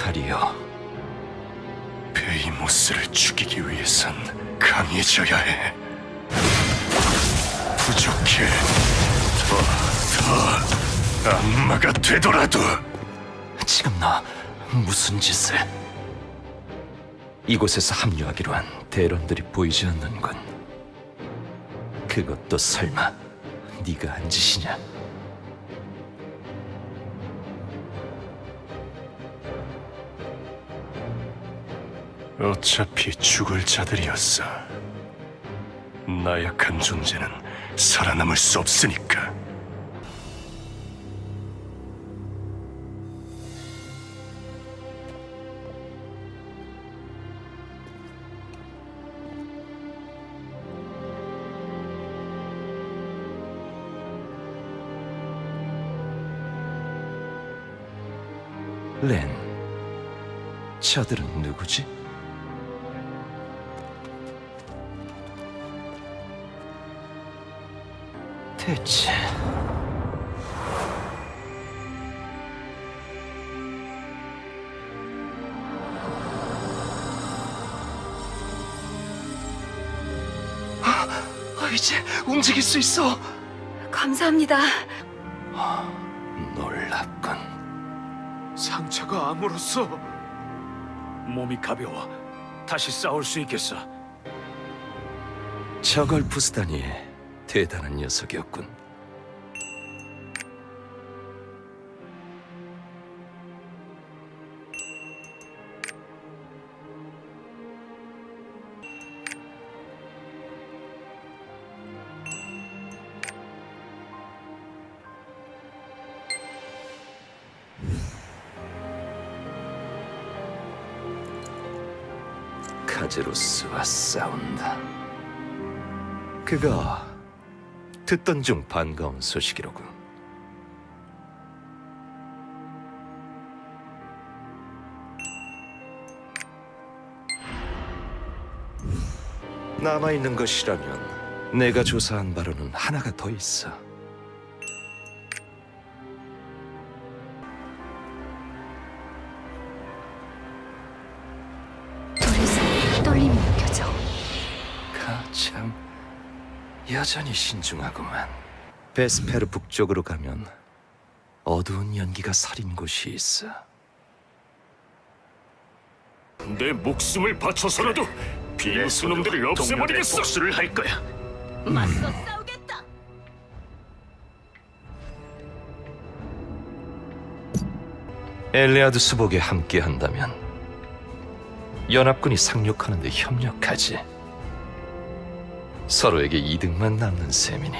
이카리오. 베이모스를 죽이기 위해선 강해져야 해. 부족해. 더, 더 악마가 되더라도. 지금 너 무슨 짓을? 이곳에서 합류하기로 한 대론들이 보이지 않는군. 그것도 설마 네가 한 짓이냐? 어차피 죽을 자들이었어. 나약한 존재는 살아남을 수 없으니까. 렌, 저들은 누구지? 대체 아, 이제 움직일 수 있어. 감사합니다. 놀랍군. 상처가 아물었어. 몸이 가벼워. 다시 싸울 수 있겠어. 저걸 부수다니 대단한 녀석이었군. 카제로스와 싸운다. 그거 듣던 중 반가운 소식이로군. 남아 있는 것이라면 내가 조사한 바로는 하나가 더 있어. 둘이서 떨림이 느껴져. 가참 여전히 신중하구만. 베스페르 북쪽으로 가면 어두운 연기가 서린 곳이 있어. 내 목숨을 바쳐서라도 비무스 놈들을 없애버리겠어. 복수를 할 거야. 맞서 싸우겠다. 엘레아드 수복에 함께한다면 연합군이 상륙하는데 협력하지. 서로에게 이득만 남는 셈이니.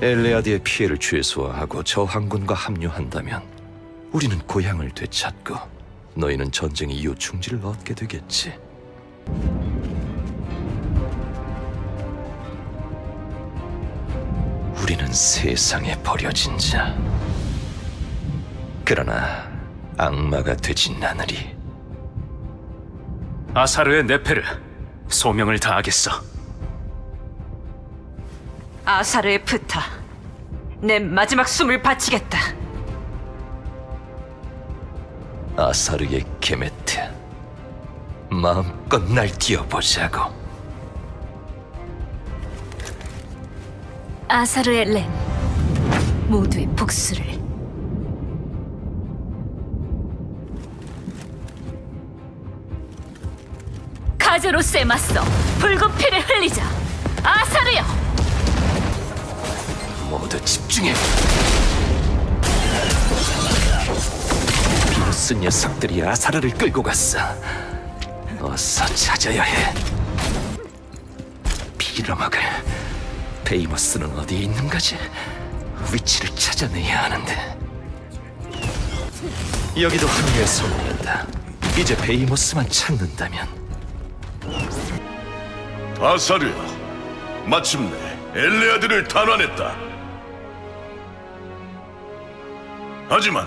엘레아드의 피해를 최소화하고 저 항군과 합류한다면 우리는 고향을 되찾고 너희는 전쟁의 이후 충지를 얻게 되겠지. 우리는 세상에 버려진 자. 그러나 악마가 되진 않으리. 아사르의 네페르 소명을 다하겠어. 아사르의 프타. 내 마지막 숨을 바치겠다. 아사르의 게메트. 마음껏 날 뛰어보자고. 아사르의 렌. 모두의 복수를. 카제로스에 맞서 붉은 피를 흘리자. 아사르여! 모두 집중해. 비루스 녀석들이 아사르를 끌고 갔어. 어서 찾아야 해. 빌어먹을 베이머스는 어디에 있는 거지? 위치를 찾아내야 하는데. 여기도 합류에 성공했다. 이제 베이모스만 찾는다면 아사르야, 마침내 엘레아들을 탄환했다. 하지만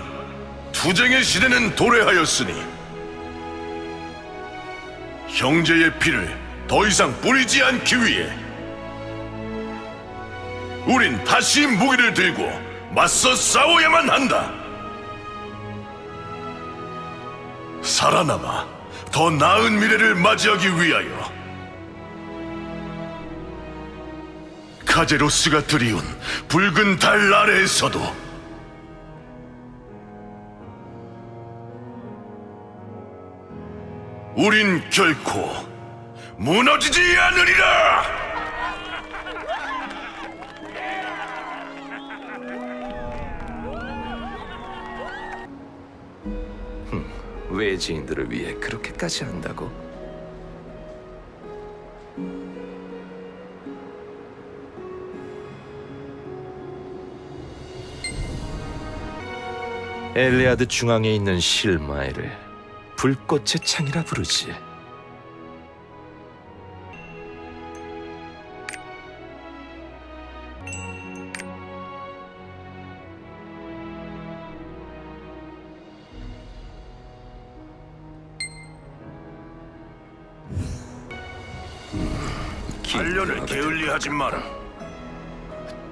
투쟁의 시대는 도래하였으니 형제의 피를 더 이상 뿌리지 않기 위해 우린 다시 무기를 들고 맞서 싸워야만 한다. 살아남아 더 나은 미래를 맞이하기 위하여 카제로스가 들이운 붉은 달 아래에서도 우린 결코 무너지지 않으리라! 외지인들을 위해 그렇게까지 한다고? 엘리아드 중앙에 있는 실마엘을 불꽃의 창이라 부르지. 단련을 게을리하지 마라.